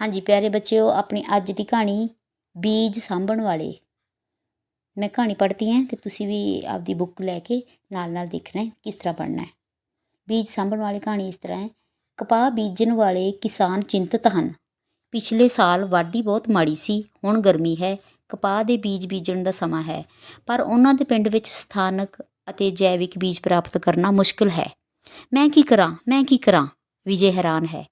ਹਾਂਜੀ, ਪਿਆਰੇ ਬੱਚਿਓ, ਆਪਣੀ ਅੱਜ ਦੀ ਕਹਾਣੀ ਬੀਜ ਸਾਂਭਣ ਵਾਲੇ। ਮੈਂ ਕਹਾਣੀ ਪੜ੍ਹਦੀ ਹਾਂ ਅਤੇ ਤੁਸੀਂ ਵੀ ਆਪਦੀ ਬੁੱਕ ਲੈ ਕੇ ਨਾਲ ਨਾਲ ਦੇਖਣਾ ਹੈ ਕਿਸ ਤਰ੍ਹਾਂ ਪੜ੍ਹਨਾ ਹੈ। ਬੀਜ ਸਾਂਭਣ ਵਾਲੀ ਕਹਾਣੀ ਇਸ ਤਰ੍ਹਾਂ ਹੈ। ਕਪਾਹ ਬੀਜਣ ਵਾਲੇ ਕਿਸਾਨ ਚਿੰਤਤ ਹਨ। ਪਿਛਲੇ ਸਾਲ ਵਾਢੀ ਬਹੁਤ ਮਾੜੀ ਸੀ, ਹੁਣ ਗਰਮੀ ਹੈ, ਕਪਾਹ ਦੇ ਬੀਜ ਬੀਜਣ ਦਾ ਸਮਾਂ ਹੈ, ਪਰ ਉਹਨਾਂ ਦੇ ਪਿੰਡ ਵਿੱਚ ਸਥਾਨਕ ਅਤੇ ਜੈਵਿਕ ਬੀਜ ਪ੍ਰਾਪਤ ਕਰਨਾ ਮੁਸ਼ਕਲ ਹੈ। ਮੈਂ ਕੀ ਕਰਾਂ, ਮੈਂ ਕੀ ਕਰਾਂ? ਵਿਜੇ ਹੈਰਾਨ ਹੈ।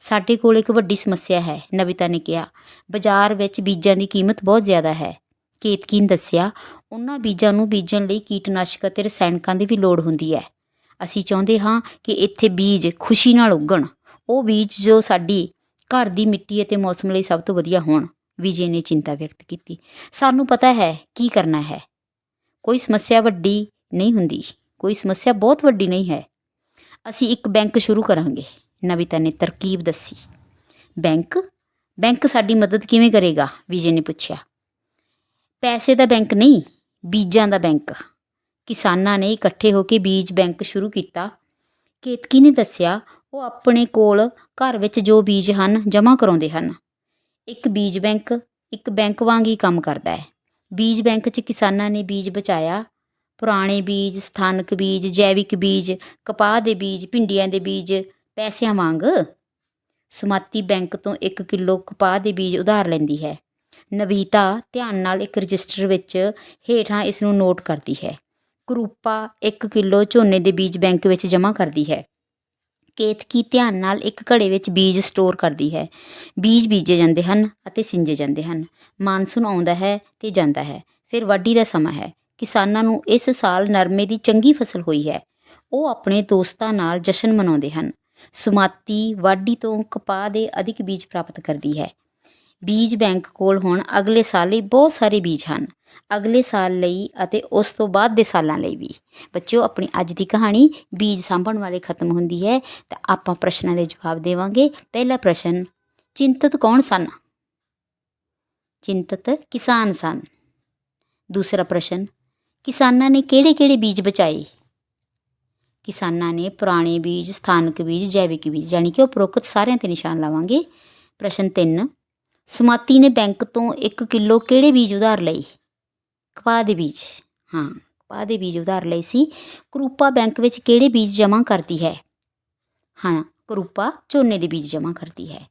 ਸਾਡੇ ਕੋਲ ਇੱਕ ਵੱਡੀ ਸਮੱਸਿਆ ਹੈ, ਨਵਿਤਾ ਨੇ ਕਿਹਾ। ਬਾਜ਼ਾਰ ਵਿੱਚ ਬੀਜਾਂ ਦੀ ਕੀਮਤ ਬਹੁਤ ਜ਼ਿਆਦਾ ਹੈ। ਕੇਤਕੀ ਨੇ ਦੱਸਿਆ, ਉਹਨਾਂ ਬੀਜਾਂ ਨੂੰ ਬੀਜਣ ਲਈ ਕੀਟਨਾਸ਼ਕ ਅਤੇ ਰਸਾਇਣਕਾਂ ਦੀ ਵੀ ਲੋੜ ਹੁੰਦੀ ਹੈ। ਅਸੀਂ ਚਾਹੁੰਦੇ ਹਾਂ ਕਿ ਇੱਥੇ ਬੀਜ ਖੁਸ਼ੀ ਨਾਲ ਉੱਗਣ। ਉਹ ਬੀਜ ਜੋ ਸਾਡੀ ਘਰ ਦੀ ਮਿੱਟੀ ਅਤੇ ਮੌਸਮ ਲਈ ਸਭ ਤੋਂ ਵਧੀਆ ਹੋਣ, ਵਿਜੇ ਨੇ ਚਿੰਤਾ ਵਿਅਕਤ ਕੀਤੀ। ਸਾਨੂੰ ਪਤਾ ਹੈ ਕੀ ਕਰਨਾ ਹੈ। ਕੋਈ ਸਮੱਸਿਆ ਵੱਡੀ ਨਹੀਂ ਹੁੰਦੀ, ਕੋਈ ਸਮੱਸਿਆ ਬਹੁਤ ਵੱਡੀ ਨਹੀਂ ਹੈ। ਅਸੀਂ ਇੱਕ ਬੈਂਕ ਸ਼ੁਰੂ ਕਰਾਂਗੇ। ਨਵਿਤਾ ਨੇ ਤਰਕੀਬ ਦੱਸੀ। ਬੈਂਕ? ਬੈਂਕ ਸਾਡੀ ਮਦਦ ਕਿਵੇਂ ਕਰੇਗਾ? ਵਿਜੇ ਨੇ ਪੁੱਛਿਆ। ਪੈਸੇ ਦਾ ਬੈਂਕ ਨਹੀਂ, ਬੀਜਾਂ ਦਾ ਬੈਂਕ। ਕਿਸਾਨਾਂ ਨੇ ਇਕੱਠੇ ਹੋ ਕੇ ਬੀਜ ਬੈਂਕ ਸ਼ੁਰੂ ਕੀਤਾ। ਕੇਤਕੀ ਨੇ ਦੱਸਿਆ, ਉਹ ਆਪਣੇ ਕੋਲ ਘਰ ਵਿੱਚ ਜੋ ਬੀਜ ਹਨ, ਜਮ੍ਹਾਂ ਕਰਾਉਂਦੇ ਹਨ। ਇੱਕ ਬੀਜ ਬੈਂਕ, ਇੱਕ ਬੈਂਕ ਵਾਂਗ ਹੀ ਕੰਮ ਕਰਦਾ ਹੈ। ਬੀਜ ਬੈਂਕ 'ਚ ਕਿਸਾਨਾਂ ਨੇ ਬੀਜ ਬਚਾਇਆ। ਪੁਰਾਣੇ ਬੀਜ, ਸਥਾਨਕ ਬੀਜ, ਜੈਵਿਕ ਬੀਜ, ਕਪਾਹ ਦੇ ਬੀਜ, ਭਿੰਡੀਆਂ ਦੇ ਬੀਜ ਪੈਸਿਆਂ ਵਾਂਗ ਸਮਾਤੀ ਬੈਂਕ ਤੋਂ 1 ਕਿਲੋ ਕਪਾਹ ਦੇ ਬੀਜ ਉਧਾਰ ਲੈਂਦੀ ਹੈ। ਨਵੀਤਾ ਧਿਆਨ ਨਾਲ ਇੱਕ ਰਜਿਸਟਰ ਵਿੱਚ ਹੇਠਾਂ ਇਸ ਨੂੰ ਨੋਟ ਕਰਦੀ ਹੈ। ਕਰੂਪਾ 1 ਕਿਲੋ ਝੋਨੇ ਦੇ ਬੀਜ ਬੈਂਕ ਵਿੱਚ ਜਮ੍ਹਾਂ ਕਰਦੀ ਹੈ। ਕੇਤਕੀ ਧਿਆਨ ਨਾਲ ਇੱਕ ਘੜੇ ਵਿੱਚ ਬੀਜ ਸਟੋਰ ਕਰਦੀ ਹੈ। ਬੀਜ ਬੀਜੇ ਜਾਂਦੇ ਹਨ ਅਤੇ ਸਿੰਜੇ ਜਾਂਦੇ ਹਨ। ਮਾਨਸੂਨ ਆਉਂਦਾ ਹੈ ਤੇ ਜਾਂਦਾ ਹੈ। ਫਿਰ ਵਾਢੀ ਦਾ ਸਮਾਂ ਹੈ। ਕਿਸਾਨਾਂ ਨੂੰ ਇਸ ਸਾਲ ਨਰਮੇ ਦੀ ਚੰਗੀ ਫਸਲ ਹੋਈ ਹੈ। ਉਹ ਆਪਣੇ ਦੋਸਤਾਂ ਨਾਲ ਜਸ਼ਨ ਮਨਾਉਂਦੇ ਹਨ। ਸੁਮਾਤੀ ਵਾਢੀ ਤੋਂ ਕਪਾਹ ਦੇ ਅਧਿਕ ਬੀਜ ਪ੍ਰਾਪਤ ਕਰਦੀ ਹੈ। ਬੀਜ ਬੈਂਕ ਕੋਲ ਹੁਣ ਅਗਲੇ ਸਾਲ ਲਈ ਬਹੁਤ ਸਾਰੇ ਬੀਜ ਹਨ। ਅਗਲੇ ਸਾਲ ਲਈ ਅਤੇ ਉਸ ਤੋਂ ਬਾਅਦ ਦੇ ਸਾਲਾਂ ਲਈ ਵੀ। ਬੱਚਿਓ, ਆਪਣੀ ਅੱਜ ਦੀ ਕਹਾਣੀ ਬੀਜ ਸਾਂਭਣ ਵਾਲੇ ਖਤਮ ਹੁੰਦੀ ਹੈ ਤਾਂ ਆਪਾਂ ਪ੍ਰਸ਼ਨਾਂ ਦੇ ਜਵਾਬ ਦੇਵਾਂਗੇ। ਪਹਿਲਾ ਪ੍ਰਸ਼ਨ, ਚਿੰਤਤ ਕੌਣ ਸਨ? ਚਿੰਤਤ ਕਿਸਾਨ ਸਨ। ਦੂਸਰਾ ਪ੍ਰਸ਼ਨ, ਕਿਸਾਨਾਂ ਨੇ ਕਿਹੜੇ-ਕਿਹੜੇ ਬੀਜ ਬਚਾਏ? ਕਿਸਾਨਾਂ ਨੇ ਪੁਰਾਣੇ ਬੀਜ, ਸਥਾਨਕ ਬੀਜ, ਜੈਵਿਕ ਬੀਜ ਯਾਨੀ ਕਿ ਉਪਰੋਕਤ ਸਾਰਿਆਂ ਤੇ ਨਿਸ਼ਾਨ ਲਾਵਾਂਗੇ। ਪ੍ਰਸ਼ਨ 3 ਸੁਮਾਤੀ ਨੇ ਬੈਂਕ ਤੋਂ 1 ਕਿਲੋ ਕਿਹੜੇ ਬੀਜ ਉਧਾਰ ਲਏ? ਕਪਾਹ ਦੇ ਬੀਜ। ਹਾਂ, ਕਪਾਹ ਦੇ ਬੀਜ ਉਧਾਰ ਲਏ ਸੀ। ਕਰੂਪਾ ਬੈਂਕ ਵਿੱਚ ਕਿਹੜੇ ਬੀਜ ਜਮ੍ਹਾਂ ਕਰਦੀ ਹੈ? ਹਾਂ, ਕਰੂਪਾ ਝੋਨੇ ਦੇ ਬੀਜ ਜਮ੍ਹਾਂ ਕਰਦੀ ਹੈ।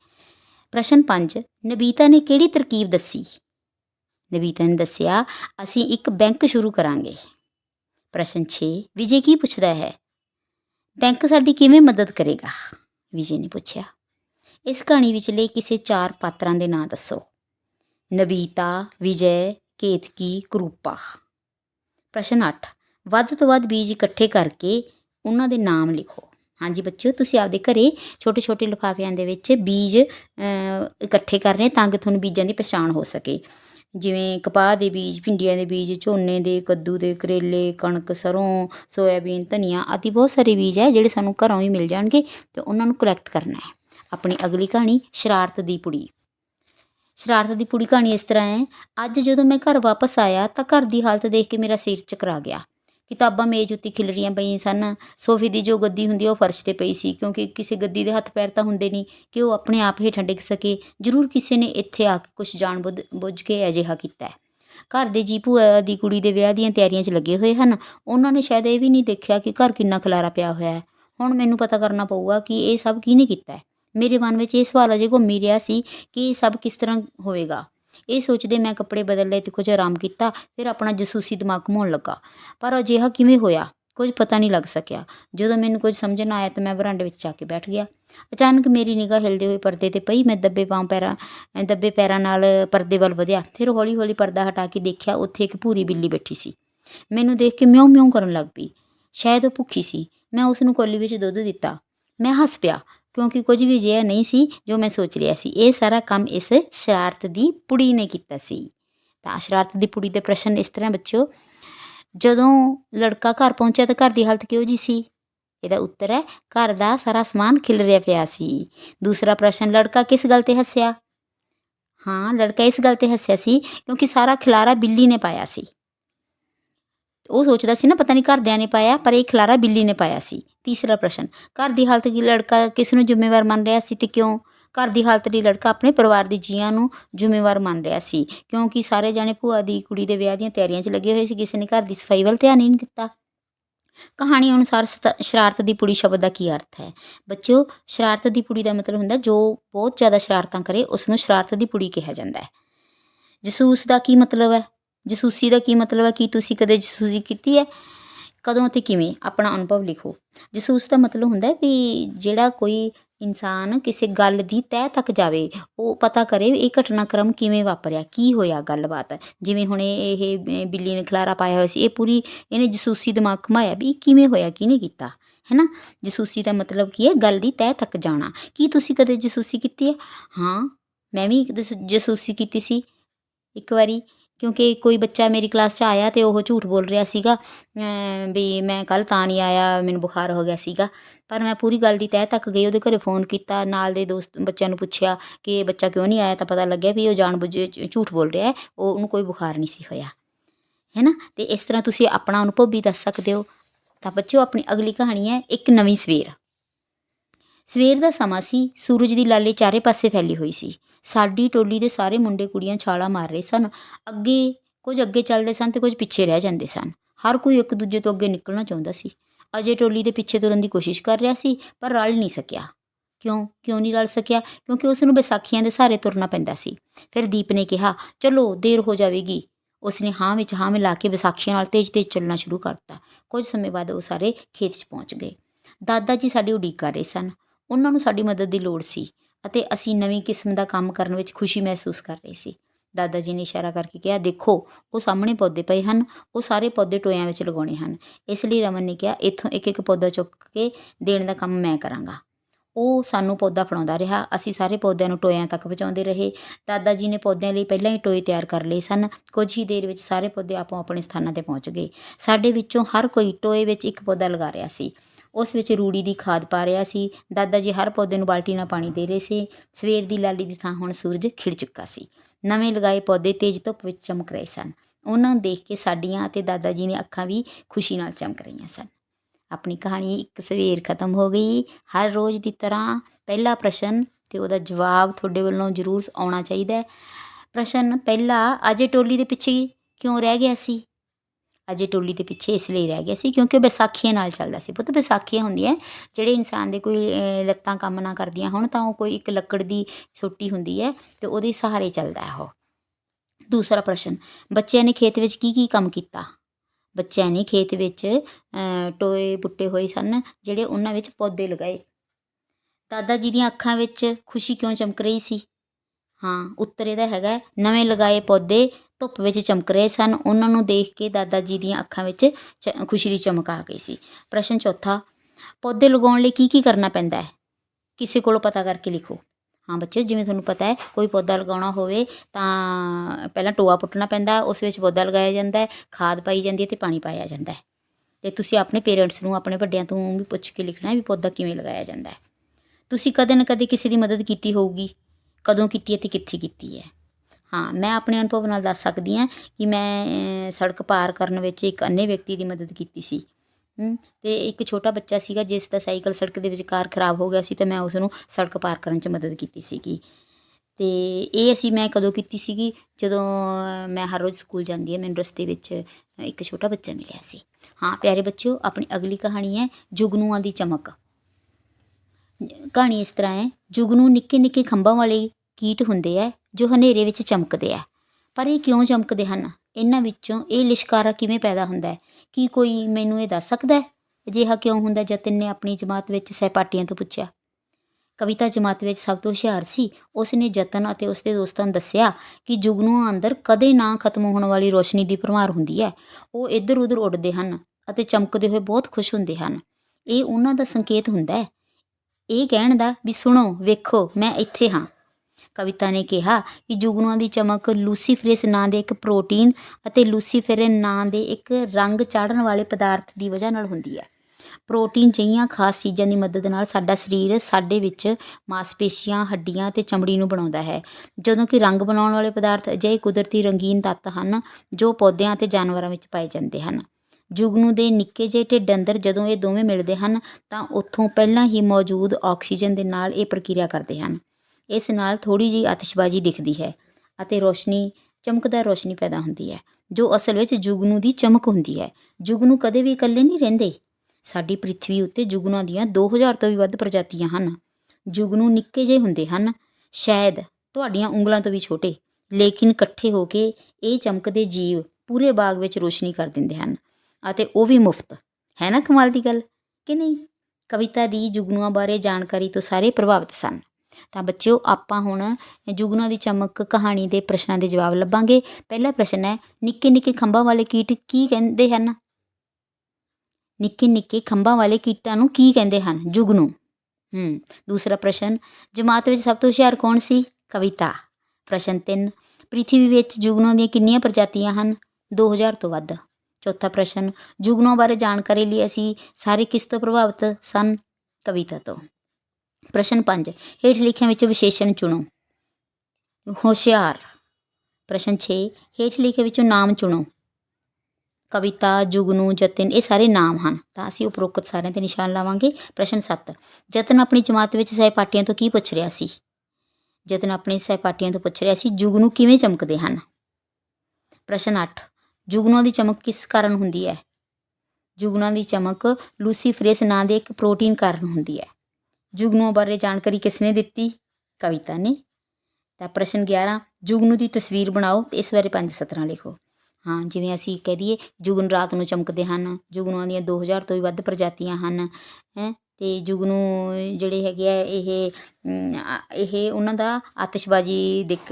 ਪ੍ਰਸ਼ਨ 5 ਨਬੀਤਾ ਨੇ ਕਿਹੜੀ ਤਰਕੀਬ ਦੱਸੀ? ਨਬੀਤਾ ਨੇ ਦੱਸਿਆ, ਅਸੀਂ ਇੱਕ ਬੈਂਕ ਸ਼ੁਰੂ ਕਰਾਂਗੇ। ਪ੍ਰਸ਼ਨ 6 ਵਿਜੇ ਕੀ ਪੁੱਛਦਾ ਹੈ? ਬੈਂਕ ਸਾਡੀ ਕਿਵੇਂ ਮਦਦ ਕਰੇਗਾ? ਵਿਜੇ ਨੇ ਪੁੱਛਿਆ। ਇਸ ਕਹਾਣੀ ਵਿਚਲੇ ਕਿਸੇ ਚਾਰ ਪਾਤਰਾਂ ਦੇ ਨਾਂ ਦੱਸੋ। ਨਵੀਤਾ, ਵਿਜੇ, ਕੇਤਕੀ, ਕਰੂਪਾ। ਪ੍ਰਸ਼ਨ 8 ਵੱਧ ਤੋਂ ਵੱਧ ਬੀਜ ਇਕੱਠੇ ਕਰਕੇ ਉਹਨਾਂ ਦੇ ਨਾਮ ਲਿਖੋ। ਹਾਂਜੀ ਬੱਚਿਓ, ਤੁਸੀਂ ਆਪਦੇ ਘਰੇ ਛੋਟੇ ਛੋਟੇ ਲਿਫਾਫਿਆਂ ਦੇ ਵਿੱਚ ਬੀਜ ਇਕੱਠੇ ਕਰ ਰਹੇ ਤਾਂ ਕਿ ਤੁਹਾਨੂੰ ਬੀਜਾਂ ਦੀ ਪਛਾਣ ਹੋ ਸਕੇ। ਜਿਵੇਂ ਕਪਾਹ ਦੇ ਬੀਜ, ਭਿੰਡੀਆਂ ਦੇ ਬੀਜ, ਝੋਨੇ ਦੇ, ਕੱਦੂ ਦੇ, ਕਰੇਲੇ, ਕਣਕ, ਸਰੋਂ, ਸੋਇਆਬੀਨ, ਧਨੀਆ ਆਦਿ ਬਹੁਤ ਸਾਰੇ ਬੀਜ ਹੈ ਜਿਹੜੇ ਸਾਨੂੰ ਘਰੋਂ ਹੀ ਮਿਲ ਜਾਣਗੇ ਤੇ ਉਹਨਾਂ ਨੂੰ ਕਲੈਕਟ ਕਰਨਾ ਹੈ। ਆਪਣੀ ਅਗਲੀ ਕਹਾਣੀ, ਸ਼ਰਾਰਤ ਦੀ ਪੁੜੀ। ਸ਼ਰਾਰਤ ਦੀ ਪੁੜੀ ਕਹਾਣੀ ਇਸ ਤਰ੍ਹਾਂ ਹੈ, ਅੱਜ ਜਦੋਂ ਮੈਂ ਘਰ ਵਾਪਸ ਆਇਆ ਤਾਂ ਘਰ ਦੀ ਹਾਲਤ ਦੇਖ ਕੇ ਮੇਰਾ ਸਿਰ ਚਕਰਾ ਗਿਆ। ਕਿਤਾਬਾਂ ਮੇਜ਼ ਉੱਤੇ ਖਿਲਰੀਆਂ ਪਈਆਂ ਸਨ। ਸੋਫੇ ਦੀ ਜੋ ਗੱਦੀ ਹੁੰਦੀ ਉਹ ਫਰਸ਼ ਤੇ ਪਈ ਸੀ, ਕਿਉਂਕਿ ਕਿਸੇ ਗੱਦੀ ਦੇ ਹੱਥ ਪੈਰ ਤਾਂ ਹੁੰਦੇ ਨਹੀਂ ਕਿ ਉਹ ਆਪਣੇ ਆਪ ਹੇਠਾਂ ਡਿੱਗ ਸਕੇ। ਜ਼ਰੂਰ ਕਿਸੇ ਨੇ ਇੱਥੇ ਆ ਕੇ ਕੁਝ ਜਾਣ ਬੁੱਝ ਬੁੱਝ ਕੇ ਅਜਿਹਾ ਕੀਤਾ ਹੈ। ਘਰ ਦੇ ਜੀ ਭੂਆ ਦੀ ਕੁੜੀ ਦੇ ਵਿਆਹ ਦੀਆਂ ਤਿਆਰੀਆਂ 'ਚ ਲੱਗੇ ਹੋਏ ਹਨ। ਉਹਨਾਂ ਨੇ ਸ਼ਾਇਦ ਇਹ ਵੀ ਨਹੀਂ ਦੇਖਿਆ ਕਿ ਘਰ ਕਿੰਨਾ ਖਲਾਰਾ ਪਿਆ ਹੋਇਆ ਹੈ। ਹੁਣ ਮੈਨੂੰ ਪਤਾ ਕਰਨਾ ਪਊਗਾ ਕਿ ਇਹ ਸਭ ਕਿਹਨੇ ਕੀਤਾ ਹੈ। ਮੇਰੇ ਮਨ ਵਿੱਚ ਇਹ ਸਵਾਲ ਅਜੇ ਘੁੰਮੀ ਰਿਹਾ ਸੀ ਕਿ ਇਹ ਸਭ ਕਿਸ ਤਰ੍ਹਾਂ ਹੋਵੇਗਾ। ਇਹ ਸੋਚਦੇ ਮੈਂ ਕੱਪੜੇ ਬਦਲ ਲਏ ਤੇ ਕੁਝ ਆਰਾਮ ਕੀਤਾ, ਫਿਰ ਆਪਣਾ ਜਸੂਸੀ ਦਿਮਾਗ ਘੁਮਾਉਣ ਲੱਗਾ। ਪਰ ਅਜਿਹਾ ਕਿਵੇਂ ਹੋਇਆ? ਕੁਝ ਪਤਾ ਨਹੀਂ ਲੱਗ ਸਕਿਆ। ਜਦੋਂ ਮੈਨੂੰ ਕੁਝ ਸਮਝ ਨਾ ਆਇਆ ਤਾਂ ਮੈਂ ਵਰਾਂਡੇ ਵਿੱਚ ਜਾ ਕੇ ਬੈਠ ਗਿਆ। ਅਚਾਨਕ ਮੇਰੀ ਨਿਗਾਹ ਹਿਲਦੇ ਹੋਏ ਪਰਦੇ ਤੇ ਪਈ, ਮੈਂ ਦੱਬੇ ਪਾਂ ਪੈਰਾਂ ਦੱਬੇ ਪੈਰਾਂ ਨਾਲ ਪਰਦੇ ਵੱਲ ਵਧਿਆ। ਫਿਰ ਹੌਲੀ-ਹੌਲੀ ਪਰਦਾ ਹਟਾ ਕੇ ਦੇਖਿਆ ਉੱਥੇ ਇੱਕ ਭੂਰੀ ਬਿੱਲੀ ਬੈਠੀ ਸੀ। ਮੈਨੂੰ ਦੇਖ ਕੇ ਮਿਉਂ ਮਿਉਂ ਕਰਨ ਲੱਗ ਪਈ। ਸ਼ਾਇਦ ਉਹ ਭੁੱਖੀ ਸੀ। ਮੈਂ ਉਸ ਨੂੰ ਕੋਲੀ ਵਿੱਚ ਦੁੱਧ ਦਿੱਤਾ। ਮੈਂ ਹੱਸ ਪਿਆ। ਕਿਉਂਕਿ ਕੁਝ ਵੀ ਅਜਿਹਾ ਨਹੀਂ ਸੀ ਜੋ ਮੈਂ ਸੋਚ ਰਿਹਾ ਸੀ। ਇਹ ਸਾਰਾ ਕੰਮ ਇਸ ਸ਼ਰਾਰਤ ਦੀ ਪੁੜੀ ਨੇ ਕੀਤਾ ਸੀ। ਤਾਂ ਸ਼ਰਾਰਤ ਦੀ ਪੁੜੀ ਦੇ ਪ੍ਰਸ਼ਨ ਇਸ ਤਰ੍ਹਾਂ ਬੱਚਿਓ, ਜਦੋਂ ਲੜਕਾ ਘਰ ਪਹੁੰਚਿਆ ਤਾਂ ਘਰ ਦੀ ਹਾਲਤ ਕਿਹੋ ਜੀ ਸੀ? ਇਹਦਾ ਉੱਤਰ ਹੈ, ਘਰ ਦਾ ਸਾਰਾ ਸਮਾਨ ਖਿਲਰਿਆ ਪਿਆ ਸੀ। ਦੂਸਰਾ ਪ੍ਰਸ਼ਨ, ਲੜਕਾ ਕਿਸ ਗੱਲ ਤੇ ਹੱਸਿਆ? ਹਾਂ, ਲੜਕਾ ਇਸ ਗੱਲ ਤੇ ਹੱਸਿਆ ਸੀ ਕਿਉਂਕਿ ਸਾਰਾ ਖਿਲਾਰਾ ਬਿੱਲੀ ਨੇ ਪਾਇਆ ਸੀ। ਉਹ ਸੋਚਦਾ ਸੀ ਨਾ, ਪਤਾ ਨਹੀਂ ਘਰਦਿਆਂ ਨੇ ਪਾਇਆ, ਪਰ ਇਹ ਖਿਲਾਰਾ ਬਿੱਲੀ ਨੇ ਪਾਇਆ ਸੀ। ਤੀਸਰਾ ਪ੍ਰਸ਼ਨ, ਘਰ ਦੀ ਹਾਲਤ ਕੀ ਲੜਕਾ ਕਿਸ ਨੂੰ ਜ਼ਿੰਮੇਵਾਰ ਮੰਨ ਰਿਹਾ ਸੀ ਤੇ ਕਿਉਂ? ਘਰ ਦੀ ਹਾਲਤ ਲਈ ਲੜਕਾ ਆਪਣੇ ਪਰਿਵਾਰ ਦੇ ਜੀਆਂ ਨੂੰ ਜ਼ਿੰਮੇਵਾਰ ਮੰਨ ਰਿਹਾ ਸੀ, ਕਿਉਂਕਿ ਸਾਰੇ ਜਾਣੇ ਭੂਆ ਦੀ ਕੁੜੀ ਦੇ ਵਿਆਹ ਦੀਆਂ ਤਿਆਰੀਆਂ 'ਚ ਲੱਗੇ ਹੋਏ ਸੀ, ਕਿਸੇ ਨੇ ਘਰ ਦੀ ਸਫ਼ਾਈ ਵੱਲ ਧਿਆਨ ਹੀ ਨਹੀਂ ਦਿੱਤਾ। ਕਹਾਣੀ ਅਨੁਸਾਰ ਸਤ- ਸ਼ਰਾਰਤ ਦੀ ਪੁੜੀ ਸ਼ਬਦ ਦਾ ਕੀ ਅਰਥ ਹੈ? ਬੱਚਿਓ, ਸ਼ਰਾਰਤ ਦੀ ਪੁੜੀ ਦਾ ਮਤਲਬ ਹੁੰਦਾ ਜੋ ਬਹੁਤ ਜ਼ਿਆਦਾ ਸ਼ਰਾਰਤਾਂ ਕਰੇ ਉਸ ਨੂੰ ਸ਼ਰਾਰਤ ਦੀ ਪੁੜੀ ਕਿਹਾ ਜਾਂਦਾ ਹੈ। ਜਸੂਸ ਦਾ ਕੀ ਮਤਲਬ ਹੈ? ਜਸੂਸੀ ਦਾ ਕੀ ਮਤਲਬ ਹੈ? ਕੀ ਤੁਸੀਂ ਕਦੇ ਜਸੂਸੀ ਕੀਤੀ ਹੈ? ਕਦੋਂ ਅਤੇ ਕਿਵੇਂ? ਆਪਣਾ ਅਨੁਭਵ ਲਿਖੋ। ਜਸੂਸ ਦਾ ਮਤਲਬ ਹੁੰਦਾ ਹੈ ਵੀ ਜਿਹੜਾ ਕੋਈ ਇਨਸਾਨ ਕਿਸੇ ਗੱਲ ਦੀ ਤਹਿ ਤੱਕ ਜਾਵੇ, ਉਹ ਪਤਾ ਕਰੇ ਵੀ ਇਹ ਘਟਨਾਕ੍ਰਮ ਕਿਵੇਂ ਵਾਪਰਿਆ, ਕੀ ਹੋਇਆ, ਗੱਲਬਾਤ। ਜਿਵੇਂ ਹੁਣ ਇਹ ਇਹ ਬਿੱਲੀ ਨੇ ਖਲਾਰਾ ਪਾਇਆ ਹੋਇਆ ਸੀ, ਇਹ ਪੂਰੀ ਇਹਨੇ ਜਸੂਸੀ ਦਿਮਾਗ ਘੁਮਾਇਆ ਵੀ ਇਹ ਕਿਵੇਂ ਹੋਇਆ ਕਿਹਨੇ ਕੀਤਾ ਹੈ ਨਾ ਜਸੂਸੀ ਦਾ ਮਤਲਬ ਕੀ ਹੈ? ਗੱਲ ਦੀ ਤਹਿ ਤੱਕ ਜਾਣਾ। ਕੀ ਤੁਸੀਂ ਕਦੇ ਜਸੂਸੀ ਕੀਤੀ ਹੈ? ਹਾਂ, ਮੈਂ ਵੀ ਇੱਕ ਦਸ- ਜਸੂਸੀ ਕੀਤੀ ਸੀ। ਇੱਕ ਵਾਰੀ ਕਿਉਂਕਿ ਕੋਈ ਬੱਚਾ ਮੇਰੀ ਕਲਾਸ 'ਚ ਆਇਆ ਅਤੇ ਉਹ ਝੂਠ ਬੋਲ ਰਿਹਾ ਸੀਗਾ ਵੀ ਮੈਂ ਕੱਲ੍ਹ ਤਾਂ ਨਹੀਂ ਆਇਆ, ਮੈਨੂੰ ਬੁਖਾਰ ਹੋ ਗਿਆ ਸੀਗਾ। ਪਰ ਮੈਂ ਪੂਰੀ ਗੱਲ ਦੀ ਤਹਿ ਤੱਕ ਗਈ, ਉਹਦੇ ਘਰੇ ਫੋਨ ਕੀਤਾ, ਨਾਲ ਦੇ ਦੋਸਤ ਬੱਚਿਆਂ ਨੂੰ ਪੁੱਛਿਆ ਕਿ ਇਹ ਬੱਚਾ ਕਿਉਂ ਨਹੀਂ ਆਇਆ, ਤਾਂ ਪਤਾ ਲੱਗਿਆ ਵੀ ਉਹ ਜਾਣਬੁੱਝੇ ਝ- ਝੂਠ ਬੋਲ ਰਿਹਾ ਹੈ ਉਹ, ਉਹਨੂੰ ਕੋਈ ਬੁਖਾਰ ਨਹੀਂ ਸੀ ਹੋਇਆ। ਹੈ ਨਾ ਤੇ ਇਸ ਤਰ੍ਹਾਂ ਤੁਸੀਂ ਆਪਣਾ ਅਨੁਭਵ ਵੀ ਦੱਸ ਸਕਦੇ ਹੋ। ਤਾਂ ਬੱਚਿਓ, ਆਪਣੀ ਅਗਲੀ ਕਹਾਣੀ ਹੈ ਇੱਕ ਨਵੀਂ ਸਵੇਰ। ਸਵੇਰ ਦਾ ਸਮਾਂ ਸੀ, ਸੂਰਜ ਦੀ ਲਾਲੀ ਚਾਰੇ ਪਾਸੇ ਫੈਲੀ ਹੋਈ ਸੀ। ਸਾਡੀ ਟੋਲੀ ਦੇ ਸਾਰੇ ਮੁੰਡੇ ਕੁੜੀਆਂ ਛਾਲਾਂ ਮਾਰ ਰਹੇ ਸਨ। ਅੱਗੇ ਕੁਝ ਅੱਗੇ ਚੱਲਦੇ ਸਨ ਤੇ ਕੁਝ ਪਿੱਛੇ ਰਹਿ ਜਾਂਦੇ ਸਨ। ਹਰ ਕੋਈ ਇੱਕ ਦੂਜੇ ਤੋਂ ਅੱਗੇ ਨਿਕਲਣਾ ਚਾਹੁੰਦਾ ਸੀ। ਅਜੇ ਟੋਲੀ ਦੇ ਪਿੱਛੇ ਤੁਰਨ ਦੀ ਕੋਸ਼ਿਸ਼ ਕਰ ਰਿਹਾ ਸੀ, ਪਰ ਰਲ ਨਹੀਂ ਸਕਿਆ। ਕਿਉਂ? ਕਿਉਂ ਨਹੀਂ ਰਲ ਸਕਿਆ? ਕਿਉਂਕਿ ਉਸ ਨੂੰ ਵਿਸਾਖੀਆਂ ਦੇ ਸਹਾਰੇ ਤੁਰਨਾ ਪੈਂਦਾ ਸੀ। ਫਿਰ ਦੀਪ ਨੇ ਕਿਹਾ, ਚਲੋ, ਦੇਰ ਹੋ ਜਾਵੇਗੀ। ਉਸ ਨੇ ਹਾਂ ਵਿੱਚ ਹਾਂ ਮਿਲਾ ਕੇ ਵਿਸਾਖੀਆਂ ਨਾਲ ਤੇਜ਼-ਤੇਜ਼ ਚੱਲਣਾ ਸ਼ੁਰੂ ਕਰ ਦਿੱਤਾ ਕੁਝ ਸਮੇਂ ਬਾਅਦ ਉਹ ਸਾਰੇ ਖੇਤ 'ਚ ਪਹੁੰਚ ਗਏ। ਦਾਦਾ ਜੀ ਸਾਡੀ ਉਡੀਕ ਕਰ ਰਹੇ ਸਨ। ਉਹਨਾਂ ਨੂੰ ਸਾਡੀ ਮਦਦ ਦੀ ਲੋੜ ਸੀ। ਅਤੇ ਅਸੀਂ ਨਵੀਂ ਕਿਸਮ ਦਾ ਕੰਮ ਕਰਨ ਵਿੱਚ ਖੁਸ਼ੀ ਮਹਿਸੂਸ ਕਰ ਰਹੇ ਸੀ। ਦਾਦਾ ਜੀ ਨੇ ਇਸ਼ਾਰਾ ਕਰਕੇ ਕਿਹਾ, ਦੇਖੋ, ਉਹ ਸਾਹਮਣੇ ਪੌਦੇ ਪਏ ਹਨ, ਉਹ ਸਾਰੇ ਪੌਦੇ ਟੋਇਆਂ ਵਿੱਚ ਲਗਾਉਣੇ ਹਨ। ਇਸ ਲਈ ਰਮਨ ਨੇ ਕਿਹਾ, ਇੱਥੋਂ ਇੱਕ ਇੱਕ ਪੌਦਾ ਚੁੱਕ ਕੇ ਦੇਣ ਦਾ ਕੰਮ ਮੈਂ ਕਰਾਂਗਾ। ਉਹ ਸਾਨੂੰ ਪੌਦਾ ਫੜਾਉਂਦਾ ਰਿਹਾ। ਅਸੀਂ ਸਾਰੇ ਪੌਦਿਆਂ ਨੂੰ ਟੋਇਆਂ ਤੱਕ ਪਹੁੰਚਾਉਂਦੇ ਰਹੇ। ਦਾਦਾ ਜੀ ਨੇ ਪੌਦਿਆਂ ਲਈ ਪਹਿਲਾਂ ਹੀ ਟੋਏ ਤਿਆਰ ਕਰ ਲਏ ਸਨ। ਕੁਝ ਹੀ ਦੇਰ ਵਿੱਚ ਸਾਰੇ ਪੌਦੇ ਆਪੋ ਆਪਣੇ ਸਥਾਨਾਂ ਤੇ ਪਹੁੰਚ ਗਏ। ਸਾਡੇ ਵਿੱਚੋਂ ਹਰ ਕੋਈ ਟੋਏ ਵਿੱਚ ਇੱਕ ਪੌਦਾ ਲਗਾ ਰਿਹਾ ਸੀ। ਉਸ ਵਿੱਚ ਰੂੜੀ ਦੀ ਖਾਦ ਪਾ ਰਿਹਾ ਸੀ। ਦਾਦਾ ਜੀ ਹਰ ਪੌਦੇ ਨੂੰ ਬਾਲਟੀ ਨਾਲ ਪਾਣੀ ਦੇ ਰਹੇ ਸੀ। ਸਵੇਰ ਦੀ ਲਾਲੀ ਦੀ ਥਾਂ ਹੁਣ ਸੂਰਜ ਖਿੜ ਚੁੱਕਾ ਸੀ। ਨਵੇਂ ਲਗਾਏ ਪੌਦੇ ਤੇਜ਼ ਧੁੱਪ ਵਿੱਚ ਚਮਕ ਰਹੇ ਸਨ। ਉਹਨਾਂ ਨੂੰ ਦੇਖ ਕੇ ਸਾਡੀਆਂ ਅਤੇ ਦਾਦਾ ਜੀ ਦੀਆਂ ਅੱਖਾਂ ਵੀ ਖੁਸ਼ੀ ਨਾਲ ਚਮਕ ਰਹੀਆਂ ਸਨ। ਆਪਣੀ ਕਹਾਣੀ ਇੱਕ ਸਵੇਰ ਖਤਮ ਹੋ ਗਈ। ਹਰ ਰੋਜ਼ ਦੀ ਤਰ੍ਹਾਂ ਪਹਿਲਾ ਪ੍ਰਸ਼ਨ ਤੇ ਉਹਦਾ ਜਵਾਬ ਤੁਹਾਡੇ ਵੱਲੋਂ ਜ਼ਰੂਰ ਆਉਣਾ ਚਾਹੀਦਾ ਹੈ। ਪ੍ਰਸ਼ਨ ਪਹਿਲਾ, ਅਜੇ ਟੋਲੀ ਦੇ ਪਿੱਛੇ ਕਿਉਂ ਰਹਿ ਗਿਆ ਸੀ? ਅਜੇ ਟੋਲੀ ਦੇ ਪਿੱਛੇ ਇਸ ਲਈ ਰਹਿ ਗਿਆ ਸੀ ਕਿਉਂਕਿ ਉਹ ਵਿਸਾਖੀਆਂ ਨਾਲ ਚੱਲਦਾ ਸੀ। ਪੁੱਤ ਵਿਸਾਖੀਆਂ ਹੁੰਦੀਆਂ ਜਿਹੜੇ ਇਨਸਾਨ ਦੇ ਕੋਈ ਲੱਤਾਂ ਕੰਮ ਨਾ ਕਰਦੀਆਂ ਹੁਣ ਤਾਂ ਉਹ ਕੋਈ ਇੱਕ ਲੱਕੜ ਦੀ ਸੋਟੀ ਹੁੰਦੀ ਹੈ ਤੇ ਉਹਦੇ ਸਹਾਰੇ ਚੱਲਦਾ ਹੈ ਉਹ। ਦੂਸਰਾ ਪ੍ਰਸ਼ਨ, ਬੱਚਿਆਂ ਨੇ ਖੇਤ ਵਿੱਚ ਕੀ ਕੀ ਕੰਮ ਕੀਤਾ? ਬੱਚਿਆਂ ਨੇ ਖੇਤ ਵਿੱਚ ਟੋਏ ਪੁੱਟੇ ਹੋਏ ਸਨ, ਜਿਹੜੇ ਉਹਨਾਂ ਵਿੱਚ ਪੌਦੇ ਲਗਾਏ। ਦਾਦਾ ਜੀ ਦੀਆਂ ਅੱਖਾਂ ਵਿੱਚ ਖੁਸ਼ੀ ਕਿਉਂ ਚਮਕ ਰਹੀ ਸੀ? ਹਾਂ, ਉੱਤਰ ਇਹਦਾ ਹੈਗਾ ਨਵੇਂ ਲਗਾਏ ਪੌਦੇ ਧੁੱਪ ਵਿੱਚ ਚਮਕ ਰਹੇ ਸਨ। ਉਹਨਾਂ ਨੂੰ ਦੇਖ ਕੇ ਦਾਦਾ ਜੀ ਦੀਆਂ ਅੱਖਾਂ ਵਿੱਚ ਚ- ਖੁਸ਼ੀ ਦੀ ਚਮਕ ਆ ਗਈ ਸੀ। ਪ੍ਰਸ਼ਨ ਚੌਥਾ, ਪੌਦੇ ਲਗਾਉਣ ਲਈ ਕੀ ਕੀ ਕਰਨਾ ਪੈਂਦਾ ਹੈ? ਕਿਸੇ ਕੋਲੋਂ ਪਤਾ ਕਰਕੇ ਲਿਖੋ। ਹਾਂ ਬੱਚੇ, ਜਿਵੇਂ ਤੁਹਾਨੂੰ ਪਤਾ ਹੈ, ਕੋਈ ਪੌਦਾ ਲਗਾਉਣਾ ਹੋਵੇ ਤਾਂ ਪਹਿਲਾਂ ਟੋਆ ਪੁੱਟਣਾ ਪੈਂਦਾ, ਉਸ ਵਿੱਚ ਪੌਦਾ ਲਗਾਇਆ ਜਾਂਦਾ ਹੈ, ਖਾਦ ਪਾਈ ਜਾਂਦੀ ਹੈ ਤੇ ਪਾਣੀ ਪਾਇਆ ਜਾਂਦਾ ਹੈ। ਤੇ ਤੁਸੀਂ ਆਪਣੇ ਪੇਰੈਂਟਸ ਨੂੰ, ਆਪਣੇ ਵੱਡਿਆਂ ਤੋਂ ਵੀ ਪੁੱਛ ਕੇ ਲਿਖਣਾ ਹੈ ਵੀ ਪੌਦਾ ਕਿਵੇਂ ਲਗਾਇਆ ਜਾਂਦਾ ਹੈ। ਤੁਸੀਂ ਕਦੇ ਨਾ ਕਦੇ ਕਿਸੇ ਦੀ ਮਦਦ ਕੀਤੀ ਹੋਊਗੀ। ਕਦੋਂ ਕੀਤੀ ਹੈ ਤੇ ਕਿੱਥੇ ਕੀਤੀ ਹੈ? ਹਾਂ, ਮੈਂ ਆਪਣੇ ਅਨੁਭਵ ਨਾਲ ਦੱਸ ਸਕਦੀ ਹਾਂ ਕਿ ਮੈਂ ਸੜਕ ਪਾਰ ਕਰਨ ਵਿੱਚ ਇੱਕ ਅੰਨੇ ਵਿਅਕਤੀ ਦੀ ਮਦਦ ਕੀਤੀ ਸੀ। ਅਤੇ ਇੱਕ ਛੋਟਾ ਬੱਚਾ ਸੀਗਾ ਜਿਸ ਦਾ ਸਾਈਕਲ ਸੜਕ ਦੇ ਵਿਚਕਾਰ ਖਰਾਬ ਹੋ ਗਿਆ ਸੀ ਤੇ ਮੈਂ ਉਸ ਨੂੰ ਸੜਕ ਪਾਰ ਕਰਨ 'ਚ ਮਦਦ ਕੀਤੀ ਸੀਗੀ। ਅਤੇ ਇਹ ਅਸੀਂ, ਮੈਂ ਕਦੋਂ ਕੀਤੀ ਸੀਗੀ? ਜਦੋਂ ਮੈਂ ਹਰ ਰੋਜ਼ ਸਕੂਲ ਜਾਂਦੀ ਹਾਂ, ਮੈਨੂੰ ਰਸਤੇ ਵਿੱਚ ਇੱਕ ਛੋਟਾ ਬੱਚਾ ਮਿਲਿਆ ਸੀ। ਹਾਂ, ਪਿਆਰੇ ਬੱਚਿਓ, ਆਪਣੀ ਅਗਲੀ ਕਹਾਣੀ ਹੈ ਜੁਗਨੂਆਂ ਦੀ ਚਮਕ। ਕਹਾਣੀ ਇਸ ਤਰ੍ਹਾਂ ਹੈ, ਜੁਗਨੂ ਨਿੱਕੇ ਨਿੱਕੇ ਖੰਭਾਂ ਵਾਲੇ ਕੀਟ ਹੁੰਦੇ ਆ ਜੋ ਹਨੇਰੇ ਵਿੱਚ ਚਮਕਦੇ ਆ। ਪਰ ਇਹ ਕਿਉਂ ਚਮਕਦੇ ਹਨ? ਇਹਨਾਂ ਵਿੱਚੋਂ ਇਹ ਲਿਸ਼ਕਾਰਾ ਕਿਵੇਂ ਪੈਦਾ ਹੁੰਦਾ ਹੈ? ਕੀ ਕੋਈ ਮੈਨੂੰ ਇਹ ਦੱਸ ਸਕਦਾ ਹੈ? ਅਜਿਹਾ ਕਿਉਂ ਹੁੰਦਾ ਜਤਨ ਨੇ ਆਪਣੀ ਜਮਾਤ ਵਿੱਚ ਸਹਿਪਾਠੀਆਂ ਤੋਂ ਪੁੱਛਿਆ। ਕਵਿਤਾ ਜਮਾਤ ਵਿੱਚ ਸਭ ਤੋਂ ਹੁਸ਼ਿਆਰ ਸੀ। ਉਸ ਨੇ ਜਤਨ ਅਤੇ ਉਸ ਦੇ ਦੋਸਤਾਂ ਨੂੰ ਦੱਸਿਆ ਕਿ ਜੁਗਨੂਆਂ ਅੰਦਰ ਕਦੇ ਨਾ ਖਤਮ ਹੋਣ ਵਾਲੀ ਰੋਸ਼ਨੀ ਦੀ ਭਰਮਾਰ ਹੁੰਦੀ ਹੈ। ਉਹ ਇੱਧਰ ਉੱਧਰ ਉੱਡਦੇ ਹਨ ਅਤੇ ਚਮਕਦੇ ਹੋਏ ਬਹੁਤ ਖੁਸ਼ ਹੁੰਦੇ ਹਨ। ਇਹ ਉਹਨਾਂ ਦਾ ਸੰਕੇਤ ਹੁੰਦਾ ਹੈ। ਇਹ ਕਹਿਣ ਦਾ ਵੀ ਸੁਣੋ, ਵੇਖੋ, ਮੈਂ ਇੱਥੇ ਹਾਂ। ਕਵਿਤਾ ਨੇ ਕਿਹਾ ਕਿ ਜੁਗਨੂਆਂ ਦੀ ਚਮਕ ਲੂਸੀਫਰੇਸ ਨਾਂ ਦੇ ਇੱਕ ਪ੍ਰੋਟੀਨ ਅਤੇ ਲੂਸੀਫੇਰਨ ਨਾਂ ਦੇ ਇੱਕ ਰੰਗ ਚਾੜਨ ਵਾਲੇ ਪਦਾਰਥ ਦੀ ਵਜ੍ਹਾ ਨਾਲ ਹੁੰਦੀ ਹੈ। ਪ੍ਰੋਟੀਨ ਜਿਹੀਆਂ ਖਾਸ ਚੀਜ਼ਾਂ ਦੀ ਮਦਦ ਨਾਲ ਸਾਡਾ ਸਰੀਰ ਸਾਡੇ ਵਿੱਚ ਮਾਸਪੇਸ਼ੀਆਂ, ਹੱਡੀਆਂ ਤੇ ਚਮੜੀ ਨੂੰ ਬਣਾਉਂਦਾ ਹੈ। ਜਦੋਂ ਕਿ ਰੰਗ ਬਣਾਉਣ ਵਾਲੇ ਪਦਾਰਥ ਅਜਿਹੇ ਕੁਦਰਤੀ ਰੰਗੀਨ ਤੱਤ ਹਨ ਜੋ ਪੌਦਿਆਂ ਅਤੇ ਜਾਨਵਰਾਂ ਵਿੱਚ ਪਾਏ ਜਾਂਦੇ ਹਨ। ਜੁਗਨੂ ਦੇ ਨਿੱਕੇ ਜਿਹੇ ਢਿੱਡ ਅੰਦਰ ਜਦੋਂ ਇਹ ਦੋਵੇਂ ਮਿਲਦੇ ਹਨ ਤਾਂ ਉੱਥੋਂ ਪਹਿਲਾਂ ਹੀ ਮੌਜੂਦ ਆਕਸੀਜਨ ਦੇ ਨਾਲ ਇਹ ਪ੍ਰਕਿਰਿਆ ਕਰਦੇ ਹਨ। ਇਸ ਨਾਲ ਥੋੜੀ ਜਿਹੀ ਆਤਿਸ਼ਬਾਜ਼ੀ ਦਿਖਦੀ ਹੈ ਅਤੇ ਰੋਸ਼ਨੀ, ਚਮਕਦਾਰ ਰੋਸ਼ਨੀ ਪੈਦਾ ਹੁੰਦੀ ਹੈ, ਜੋ ਅਸਲ ਵਿੱਚ ਜੁਗਨੂ ਦੀ ਚਮਕ ਹੁੰਦੀ ਹੈ। ਜੁਗਨੂ ਕਦੇ ਵੀ ਇਕੱਲੇ ਨਹੀਂ ਰਹਿੰਦੇ। ਸਾਡੀ ਪ੍ਰਿਥਵੀ ਉੱਤੇ ਜੁਗਨੂਆਂ ਦੀਆਂ 2000 ਤੋਂ ਵੀ ਵੱਧ ਪ੍ਰਜਾਤੀਆਂ ਹਨ। ਜੁਗਨੂ ਨਿੱਕੇ ਜਿਹੇ ਹੁੰਦੇ ਹਨ। ਸ਼ਾਇਦ ਤੁਹਾਡੀਆਂ ਉਂਗਲਾਂ ਤੋਂ ਵੀ ਛੋਟੇ, ਲੇਕਿਨ ਇਕੱਠੇ ਹੋ ਕੇ ਇਹ ਚਮਕਦੇ ਜੀਵ ਪੂਰੇ ਬਾਗ ਵਿੱਚ ਰੋਸ਼ਨੀ ਕਰ ਦਿੰਦੇ ਹਨ ਅਤੇ ਉਹ ਵੀ ਮੁਫਤ। ਹੈ ਨਾ ਕਮਾਲ ਦੀ ਗੱਲ? ਕਿ ਨਹੀਂ? ਕਵਿਤਾ ਦੀ ਜੁਗਨੂਆਂ ਬਾਰੇ ਜਾਣਕਾਰੀ ਤੋਂ ਸਾਰੇ ਪ੍ਰਭਾਵਿਤ ਸਨ। ਤਾਂ ਬੱਚਿਓ, ਆਪਾਂ ਹੁਣ ਜੁਗਨੂਆਂ ਦੀ ਚਮਕ ਕਹਾਣੀ ਦੇ ਪ੍ਰਸ਼ਨਾਂ ਦੇ ਜਵਾਬ ਲੱਭਾਂਗੇ। ਪਹਿਲਾ ਪ੍ਰਸ਼ਨ ਹੈ, ਨਿੱਕੇ ਨਿੱਕੇ ਖੰਭਾਂ ਵਾਲੇ ਕੀਟ ਕੀ ਕਹਿੰਦੇ ਹਨ? ਨਿੱਕੇ ਨਿੱਕੇ ਖੰਭਾਂ ਵਾਲੇ ਕੀਟਾਂ ਨੂੰ ਕੀ ਕਹਿੰਦੇ ਹਨ? ਜੁਗਨੂ। ਹੂੰ, ਦੂਸਰਾ ਪ੍ਰਸ਼ਨ, ਜਮਾਤ ਵਿੱਚ ਸਭ ਤੋਂ ਹੁਸ਼ਿਆਰ ਕੌਣ ਸੀ? ਕਵਿਤਾ। ਪ੍ਰਸ਼ਨ 3 ਪ੍ਰਿਥਵੀ ਵਿੱਚ ਜੁਗਨੂਆਂ ਦੀਆਂ ਕਿੰਨੀਆਂ ਪ੍ਰਜਾਤੀਆਂ ਹਨ? 2000 ਤੋਂ ਵੱਧ। ਚੌਥਾ ਪ੍ਰਸ਼ਨ ਜੁਗਨੂਆਂ ਬਾਰੇ ਜਾਣਕਾਰੀ ਲਈ ਅਸੀਂ ਸਾਰੇ ਕਿਸ ਤੋਂ ਪ੍ਰਭਾਵਿਤ ਸਨ? ਕਵਿਤਾ ਤੋਂ। ਪ੍ਰਸ਼ਨ 5 ਹੇਠ ਲਿਖਿਆਂ ਵਿੱਚੋਂ ਵਿਸ਼ੇਸ਼ਣ ਚੁਣੋ। ਹੁਸ਼ਿਆਰ, ਪ੍ਰਸ਼ਨ 6 ਹੇਠ ਲਿਖੇ ਵਿੱਚੋਂ ਨਾਮ ਚੁਣੋ। ਕਵਿਤਾ, ਜੁਗਨੂ, ਜਤਨ, ਇਹ ਸਾਰੇ ਨਾਮ ਹਨ। ਤਾਂ ਅਸੀਂ ਉਪਰੋਕਤ ਸਾਰਿਆਂ ਤੇ ਨਿਸ਼ਾਨ ਲਾਵਾਂਗੇ। ਪ੍ਰਸ਼ਨ 7 ਜਤਨ ਆਪਣੀ ਜਮਾਤ ਵਿੱਚ ਸਹਿਪਾਠੀਆਂ ਤੋਂ ਕੀ ਪੁੱਛ ਰਿਹਾ ਸੀ? ਜਤਨ ਆਪਣੇ ਸਹਿਪਾਠੀਆਂ ਤੋਂ ਪੁੱਛ ਰਿਹਾ ਸੀ, ਜੁਗਨੂ ਕਿਵੇਂ ਚਮਕਦੇ ਹਨ? ਪ੍ਰਸ਼ਨ 8 ਜੁਗਨੂਆਂ ਦੀ ਚਮਕ ਕਿਸ ਕਾਰਨ ਹੁੰਦੀ ਹੈ? ਜੁਗਨੂਆਂ ਦੀ ਚਮਕ ਲੂਸੀਫਰੇਸ ਨਾਂ ਦੇ ਇੱਕ ਪ੍ਰੋਟੀਨ ਕਾਰਨ ਹੁੰਦੀ ਹੈ। ਜੁਗਨੂਆਂ ਬਾਰੇ ਜਾਣਕਾਰੀ ਕਿਸ ਨੇ ਦਿੱਤੀ? ਕਵਿਤਾ ਨੇ। ਤਾਂ ਪ੍ਰਸ਼ਨ 11 ਜੁਗਨੂ ਦੀ ਤਸਵੀਰ ਬਣਾਓ ਤੇ ਇਸ ਬਾਰੇ ਪੰਜ ਸਤਰਾਂ ਲਿਖੋ। ਹਾਂ, ਜਿਵੇਂ ਅਸੀਂ ਕਹਿ ਦਈਏ, ਜੁਗਨ ਰਾਤ ਨੂੰ ਚਮਕਦੇ ਹਨ, ਜੁਗਨੂਆਂ ਦੀਆਂ 2000 ਤੋਂ ਵੀ ਵੱਧ ਪ੍ਰਜਾਤੀਆਂ ਹਨ, ਹੈ, ਤੇ ਜੁਗਨੂ ਜਿਹੜੇ ਹੈਗੇ ਆ, ਇਹ ਇਹ ਉਹਨਾਂ ਦਾ ਆਤਿਸ਼ਬਾਜ਼ੀ ਦੇਖ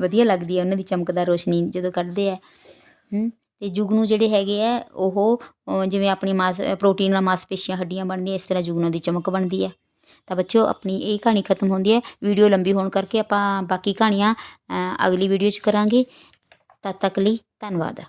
ਵਧੀਆ ਲੱਗਦੀ ਹੈ ਉਹਨਾਂ ਦੀ ਚਮਕਦਾਰ ਰੋਸ਼ਨੀ ਜਦੋਂ ਕੱਢਦੇ ਆ। ਹੂੰ, ਤੇ ਜੁਗਨੂ ਜਿਹੜੇ ਹੈਗੇ ਆ, ਉਹ ਜਿਵੇਂ ਆਪਣੀ ਮਾਸ ਪ੍ਰੋਟੀਨ ਨਾਲ ਮਾਸਪੇਸ਼ੀਆਂ ਹੱਡੀਆਂ ਬਣਦੀਆਂ, ਇਸ ਤਰ੍ਹਾਂ ਜੁਗਨੂ ਦੀ ਚਮਕ ਬਣਦੀ ਹੈ ਤਾਂ ਬੱਚਿਓ, ਆਪਣੀ ਇਹ ਕਹਾਣੀ ਖਤਮ ਹੁੰਦੀ ਹੈ। ਵੀਡੀਓ ਲੰਬੀ ਹੋਣ ਕਰਕੇ ਆਪਾਂ ਬਾਕੀ ਕਹਾਣੀਆਂ ਅਗਲੀ ਵੀਡੀਓ 'ਚ ਕਰਾਂਗੇ। ਤਦ ਤੱਕ ਲਈ ਧੰਨਵਾਦ।